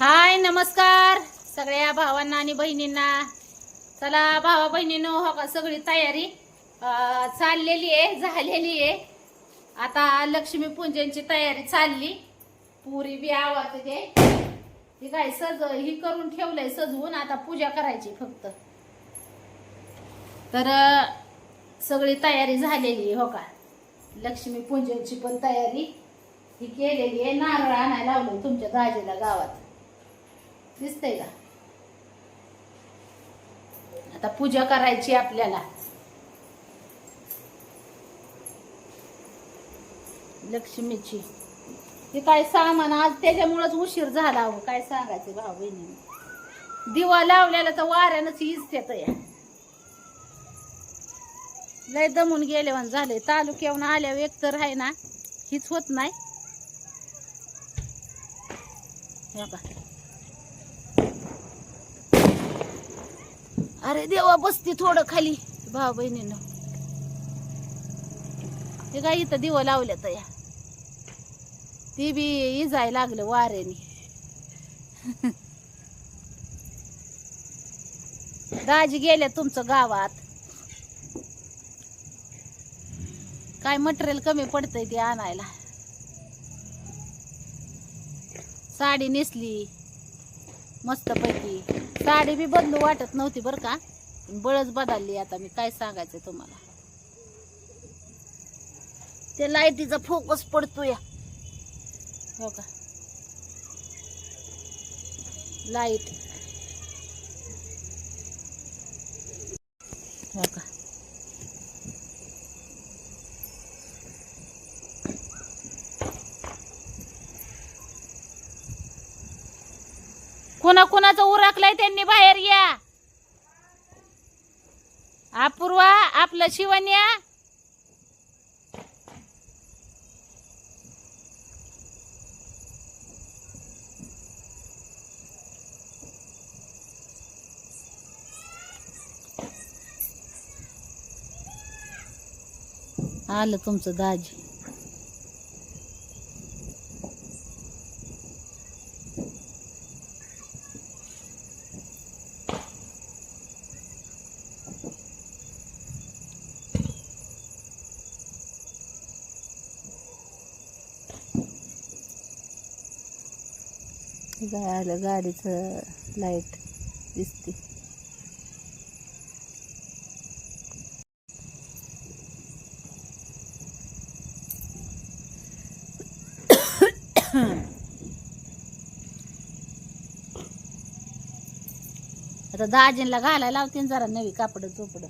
हाय नमस्कार. सगळ्या भावांना आणि बहिणींना. चला भावा बहिणीनो हो का सगळी तयारी चाललेली आहे झालेली आहे. आता लक्ष्मी पूजनची तयारी चालली. पुरी बी आवडते ते. ही काय सज ही करून ठेवलंय सजवून आता पूजा करायची फक्त. तर सगळी तयारी झालेली आहे हो का. लक्ष्मी पूजनची पण तयारी ही केलेली आहे. नारळ आणायला लावलं तुमच्या दाजीला गावात. दिसतंय का? आता पूजा करायची आपल्याला. लक्ष्मीची. हे काय सामान? आज त्याच्यामुळेच उशीर झाला अहो. काय सांगायचं भाऊ बहिणी? दिवा लावलेला तर वाऱ्यानंच इजत्यात या लय दमून गेल्यावर झाले. तालुक्याहून आल्यावर एक तर आहे ना हीच होत नाही हे बघा. अरे देवा बसती थोडं खाली. भाऊ बहिणीनं. ते काय इथं दिवं लावल्या तया? या ती बी इजाय लागलं वाऱ्याने. दाजी गेल्या तुमचं गावात. काय मटेरियल कमी पडतंय ते आणायला. साडी नेसली. मस्तपैकी. साडी बी बदलू वाटत नव्हती बरं का. बळच बदलली आता मी. काय सांगायचं तुम्हाला? ते लाईटीचा फोकस पडतो या हो का? लाइट. हो का? कोणा कोणा उरकलंय त्यांनी बाहेर या. अपूर्वा आपलं शिवण या. आलं तुमचं दाजी. हे गाडीचं लाइट दिसते. आता दाजींला घालायला लावतीन जरा नवी कापड चोपड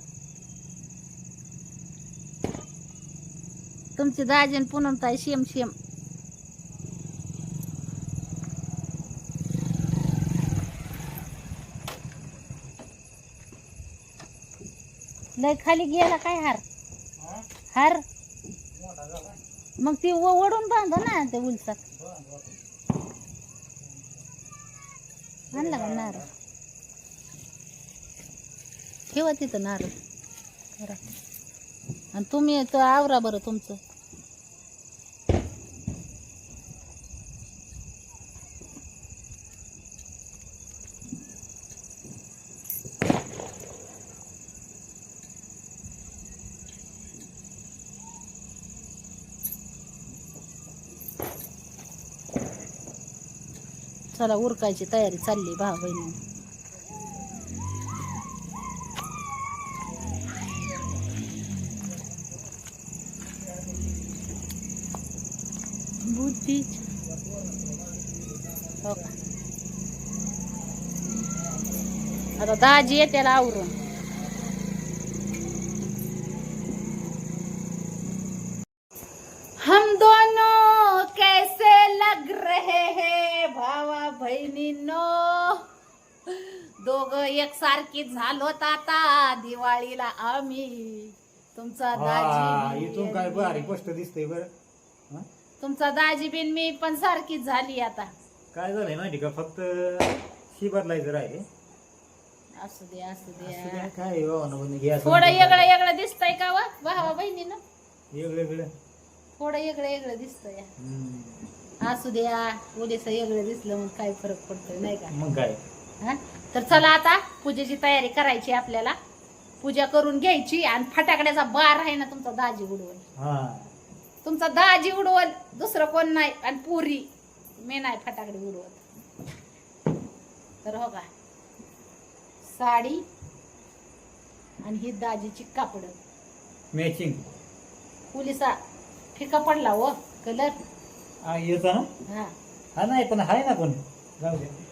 तुमची दाजीन पुनम ताई शेम शेम. लय खाली गेला काय हार? हार? मग ती व- बांध ना ते उलसात. आणला का नारळ? ठेवा तिथं नारळ. करा. आणि तुम्ही तर आवरा बरं तुमचं. चला उरकायची तयारी चालली भाऊ बहिणी? बुद्धी. हो का? आता दाजी येते त्याला आवरून हम दोनों कैसे लग रहे हैं भावा बहिणींनो दोघ एकसारखी झालोत आता? दिवाळीला आम्ही. तुमचा हा दाजी इथून काय भारी स्पष्ट दिसतंय बरं. हं? तुमचा दाजी बिन मी पण सारखीच झाली आता. काय झालंय माहिती का? फक्त शी बदलायचं राहिले. असू दे असू दे. काय भावना घ्या थोडं वेगळं वेगळं दिसतंय का वा? भावा बहिणीनं. वेगळं वेगळं थोडं वेगळं वेगळं दिसतंय हम्म. असू द्या उद्याचं वेगळं दिसलं मग काय फरक पडतोय नाही का? मग काय? हा? तर चला आता पूजेची तयारी करायची आपल्याला. पूजा करून घ्यायची आणि फटाकड्याचा बार आहे ना तुमचा दाजी उडवल. हा. तुमचा दाजी उडवल दुसरं कोण नाही आणि पुरी. मी नाही फटाकडे उडवत. तर हो का? साडी आणि ही दाजीची कापड. मॅचिंग पुलिसा फिका पडला हो कलर येतो ना? हा. हा नाही पण आहे ना पण जाऊ दे.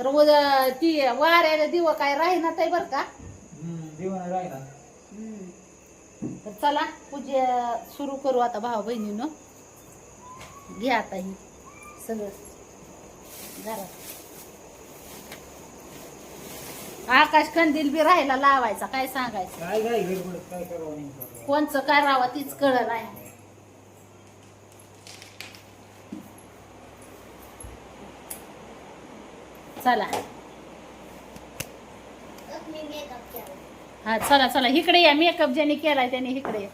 तर उद्या ती वाऱ्याला दिव काय राहीना ते बर का? हम्म. तर चला पूजा सुरू करू आता भाऊ बहिणीनं. घ्या आता ही सगळं. घरात. आकाश कंदील बी राहायला लावायचा काय सांगायचं? काय काय गडबड काय करावं. कोणचं करावं तीच कळ नाही. चला. हा चला चला. इकडे या. मेकअप ज्याने केलाय त्याने इकडे या.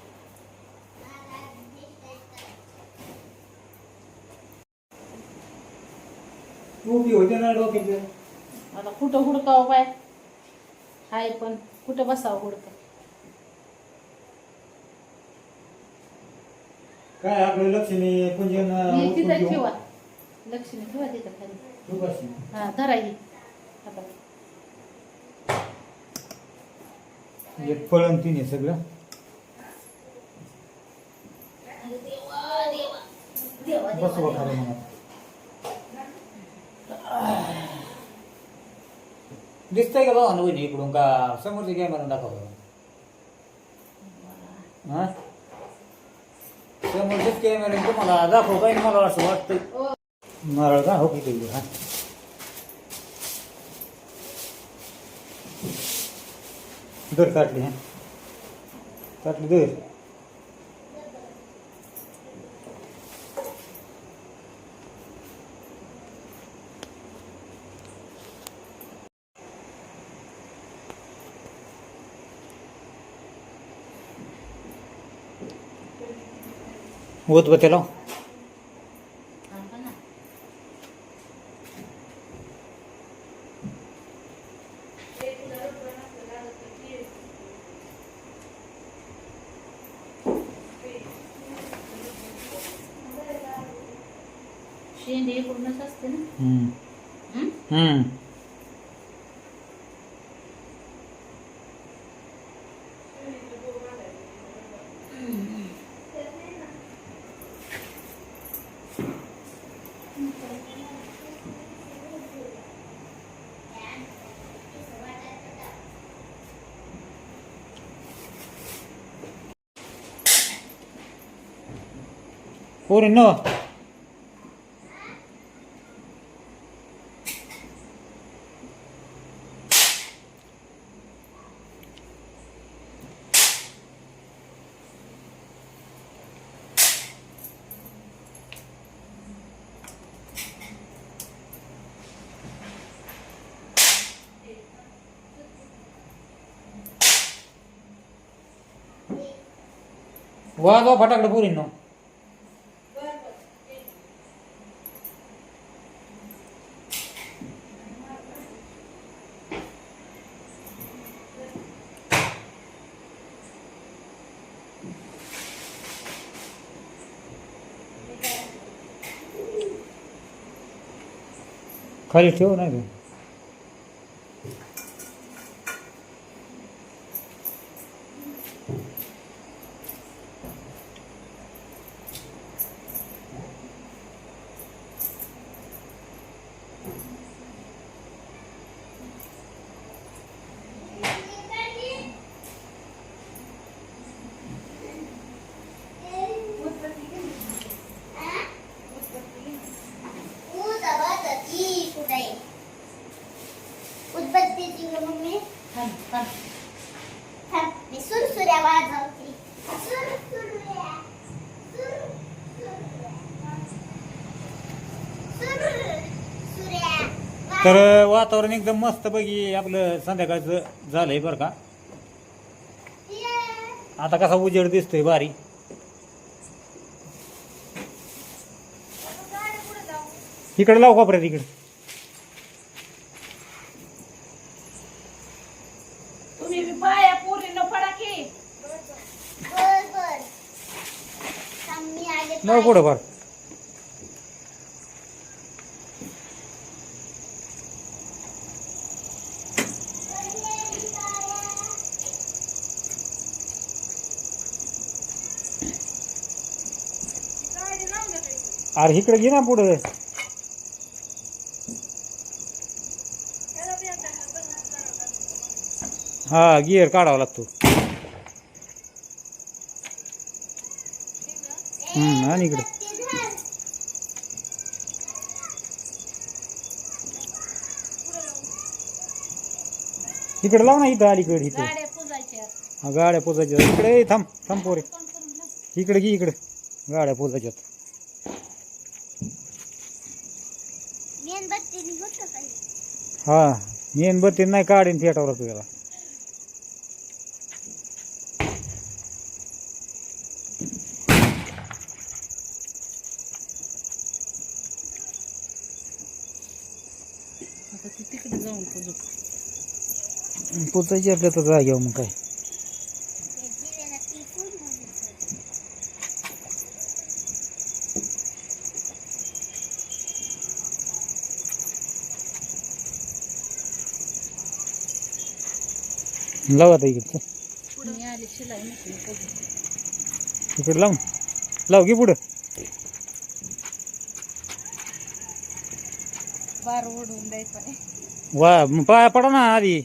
टोपी होते ना डोक्यात आता कुठं हुडकावं बाय? हाय पण कुठं बसावं हुडक? काय आपलं लक्ष्मी पूजन तिथं. ठेवा. लक्ष्मी ठेवा तिथं खाली. हा धरा ही. एक फळण तिने सगळं. देवा देवा. देवा बस देवा. बघा देवा. म्हणा. दिसतंय का भाऊ वहिनी इकडून का? समोरच्या कॅमेरा दाखव हा? समोरच्याच कॅमेरा तुम्हाला दाखव काय मला असं वाटतं ओ, नारळ का हो। किती हा दर ताटली हा ताटली दर उदबत्ती लाव हा का ना? शेंडे इकडूनच असते ना हम्म हं? हम्म पोरी न वाजवा फटाकडे पोरी न खाली ठेवू नाही का उदबत्तीची ग मम्मी थांब, थांब. थांब, मी सुरसुऱ्या वाजवते सुरसुऱ्या सुर- सुरसुऱ्या. सुरसुऱ्या. तर वातावरण एकदम मस्त पैकी आपलं संध्याकाळचं झालंय बरं का. आता कसा उजेड दिसतोय बारी इकडे लाव कोपऱ्यात इकडे. की. बर बर थांब, मी आले लाव पुढं फार अरे इकडे घे ना पुढं. हा गिअर काढावा लागतो. हम्म आणि इकडे. इकडे लाव ना इथं अलीकडे इथं. गाड्या हा पोचायच्या इकडे थांब थांब पोरे. इकडे घे इकडे. गाड्या पोचायच्यात हा मेणबत्ती नाही काढीन पेटावर तुझ्याला आता ती तिकडे जाऊन पुजू पोचायची आपल्या तर जाग्यावर मग काय? लाव आता इकडे. मी आली शिलाई मशीन पुजू इकडे लाव लाव घे पुढं. बार ओढून द्यायचा आहे. वा मग पाया पडा ना आधी.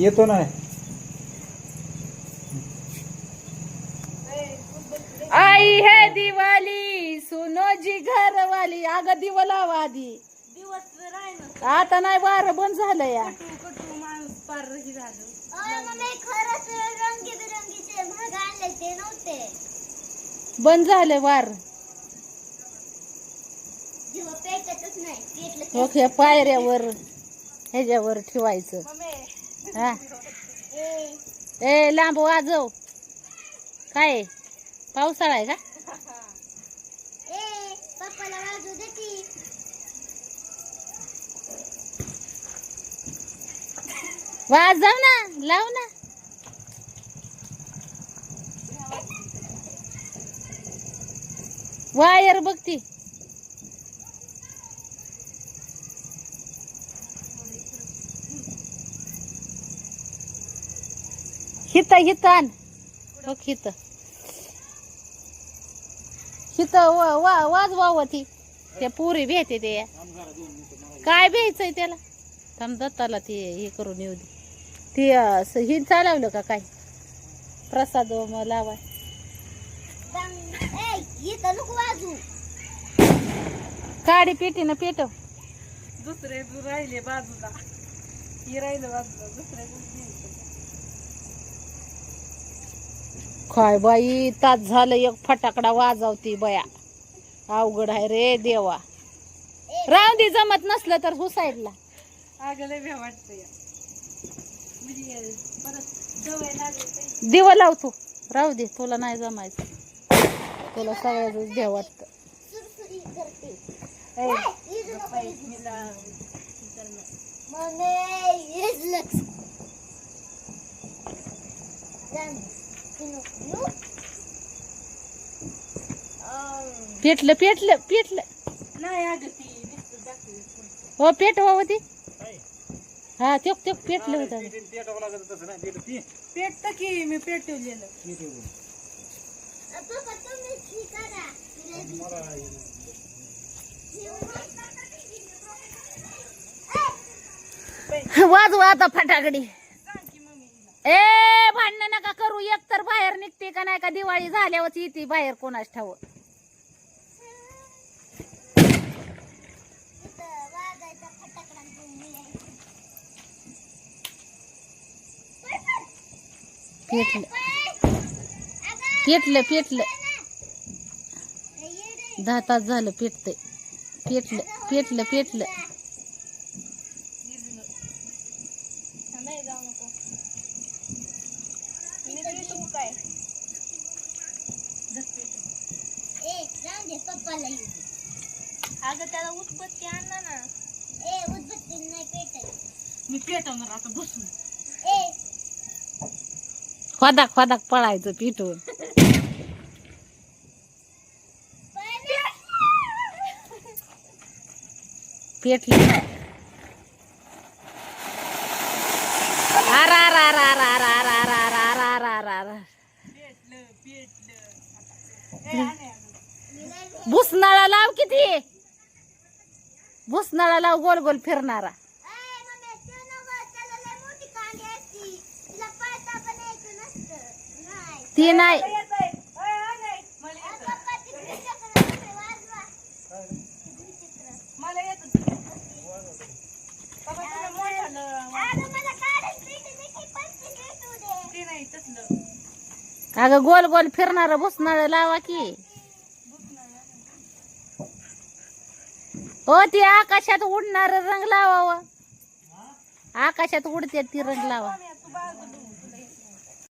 येतो ना. आई है दिवाली सुनो जी घरवाली अगं दिवा लावा आधी. आता नाही वारं बंद झालं या. अरे मम्मी खरंच रंगीबिरंगीचे भाग आणले ते नव्हते बंद झालं वार. जेव्हा पेटतच नाही पेटलं ओके पायऱ्यावर ह्याच्यावर ठेवायचं. हा. ए लांब वाजव काय? पावसाळा आहे का? वाजव ना लाव ना. वायर बघती हित हित आण. हो हित. हित वा वा वाजवावं ती त्या पुरी भेटते ते. काय भ्यायचंय त्याला? थांब दत्ताला ते हे करून येऊ दे. ती अं, स- हे चालवलं का काय? प्रसाद म लावा दंग ए इथं नको वाजू काडी पेटीनं पेटव. दुसरे दू राहिले बाजूला. ही राहिलं बाजूला. दुसरे काय बाई तास झालं एक फटाकडा वाजवती बया. अवघड आहे रे देवा. राहून दे जमत नसलं तर हो साईडला. दिवा लावतो राहू दे तुला नाही जमायचं. तुला सगळ्याच द्या वाटतं. सुरसुरी करते ए, तू पेटलं पेटलं पेटलं. नाही अगं ती नुसतं दाखवली पुढचं. हो पेटवा होती हा तेक तेक पेटलं होतं. पेटावं लागत तसं नाही पेटत ती. पेटतं की मी करा. वाजवा आता फटाकडी. ए भांडणं नका करू. एक तर बाहेर निघते का नाही का? दिवाळी झाल्यावर येते बाहेर कोणाच ठाव पेटल. पेटल पेटलं. दहा तास झालं पेटतंय. पेटल पेटल पेटलं. खोदाक खोदाक पळायचं पिठून पेटलं आरा रा रा रा रा रा रा रा रा रा रा रा भुसनाळा लाव किती भुसनाळा लाव गोल गोल फिरणारा ए मम्मी तू नको त्याला लय मोठी कांडी असती तिला पळता पण यायचं नसतं नाही ती नाही येतंय. ओय, हा नाही. मला आ, येतं. पप्पा तिकडे चक्र मारते, वाजवा मला येतं ते. बाबा, तुला मोठालं. अगं मला काढच भेटू दे की पस्तीस भेटू दे ते नाही. तसलं. अगं गोल गोल फिरणारा भुसनाळ लावा की. हो ती आकाशात उडणार रंग लावावं. आकाशात उडते ती रंग लावा.